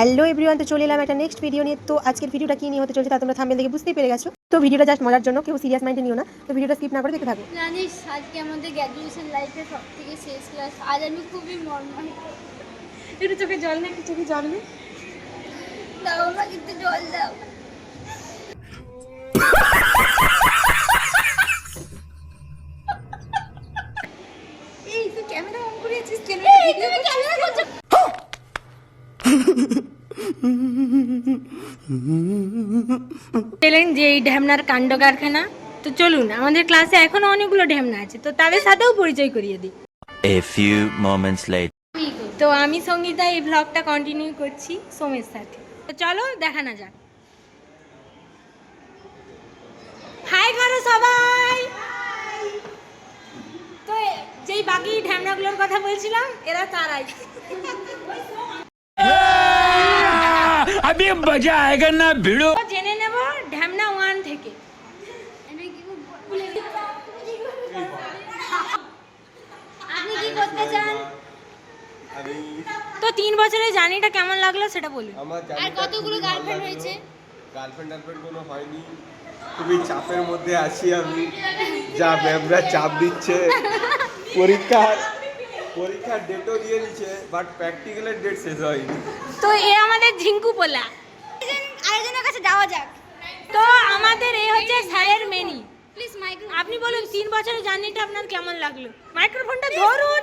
Hello everyone তো চলে এলাম একটা নেক্সট ভিডিও নিয়ে। তো আজকের ভিডিওটা কি নিয়ে হতে চলছে তা তোমরা থাম্বেল দেখে বুঝতেই পেরে গেছো। তো ভিডিওটা জাস্ট মজার জন্য কেউ সিরিয়াস মাইন্ডে নিও না। তো ভিডিওটা স্কিপ না করে দেখতে থাকো। জানিস আজকে আমাদের গ্র্যাজুয়েশন লাইফের সব থেকে শেষ ক্লাস আজ আমি খুবই মর্মাহত। একটু চোখে জল নেই একটু চোখে জল নেই দাও আমাকে একটু জল দাও। এই তুই ক্যামেরা অন করে কেন? ক্যামেরা করছ। পেলেন যে এই ঢ্যামনার কাণ্ড কারখানা তো চলুন আমাদের ক্লাসে এখনও অনেকগুলো ঢ্যামনা আছে তো তাদের সাথেও পরিচয় করিয়ে দিই। A few moments later. তো আমি সঙ্গীতা এই ব্লগটা কন্টিনিউ করছি সোমের সাথে। তো চলো দেখানো যাক। হাই করো সবাই! তো যেই বাকি ঢ্যামনাগুলোর কথা বলছিলাম এরা তারাই। अभी मजा आएगा ना भिड़ो তো জেনে নেব ঢ্যামনা ওয়ান থেকে আমি কি ভুলে গেছি। আপনি কি করতে চান তো তিন বছরের জার্নিটা কেমন লাগলো সেটা বলুন আমার আর কতগুলো গার্লফ্রেন্ড হয়েছে গার্লফ্রেন্ড টার্লফ্রেন্ড কোনো হয়নি খুবই চাপের মধ্যে আছি আমি যা ম্যামরা চাপ দিচ্ছে পরীক্ষার পরীক্ষার ডেটও দিয়ে দিচ্ছে বাট প্র্যাকটিক্যালের ডেট শেষ হয়নি। তো এ আমাদের ঝিঙ্কু পোলা। আরেকজনের কাছে যাওয়া যাক। তো আমাদের এ হচ্ছে স্যারের মেনি। প্লিজ মাইক্রো আপনি বলুন তিন বছরের জার্নিটা আপনার কেমন লাগল? মাইক্রোফোনটা ধরুন।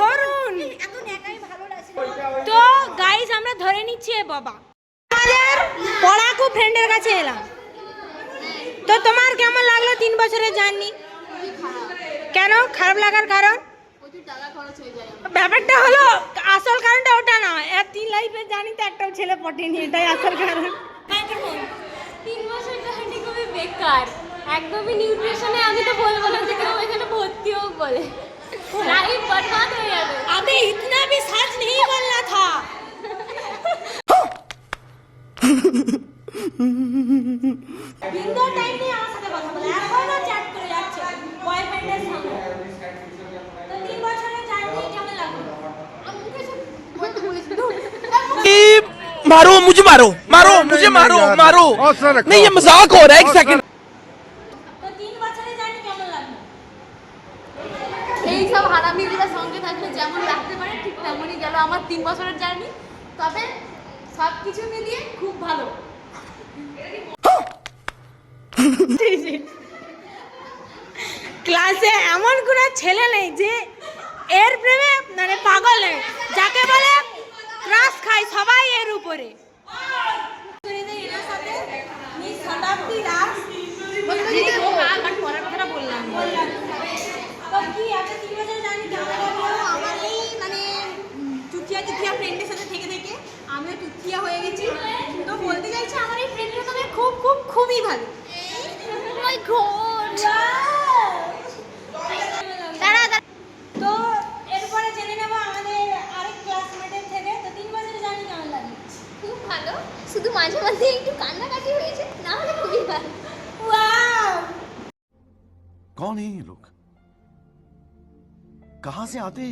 ধরুন। এখন একাই ভালো লাগছে। তো গাইস আমরা ধরে নিচ্ছি এ বাবা। আমাদের পড়াকু ফ্রেন্ডের কাছে এলাম। তো তোমার কেমন লাগল তিন বছরের জার্নি? কেন? খারাপ লাগার কারণ? ব্যাপারটা হলো আসল কারণটা ওটা না এর তিন লাইফের জানি তো একটাও ছেলে পটেনি এটাই আসল কারণ তিন বছর জার্নি খুবই বেকার একদমই নিউট্রিশনে আমি তো বলবো না যে কেউ এখানে ভর্তি হোক বলে লাইফ বরবাদ হয়ে যাবে अबे इतना भी सच नहीं बोलना था বিন্দু টাইম নিয়ে আমার সাথে কথা বলে এখনো চ্যাট मारो मुझे मारो मारो मुझे मारो मारो नहीं ये मजाक हो रहा है एक सेकंड তো তিন বছরের জার্নি কেমন লাগলো এই সব হারামিরা সঙ্গে থাকলে যেমন লাগতে পারে ঠিক তেমনই গেল আমার তিন বছরের জার্নি তবে সব কিছু মিলিয়ে খুব ভালো ক্লাসে এমন কোনো ছেলে নেই যে এর প্রেমে মানে পাগল নেই যাকে বলে ক্রাশ খায় সবাই এর উপরে শতাব্দী দাস পরের কথাটা বললাম। তো কি আপনি তিন বছর জানি কেমন লাগল আমার এই মানে আমিও টুকিয়া হয়ে গেছি। তো বলতে চাইছি আমার এই ফ্রেন্ডের সাথে খুব খুব খুবই ভালো। মাঝে মাঝে একটু কান্নাকাটি হয়েছে না হলে খুবই ভালো। कौन है ये लोग? कहाँ से आते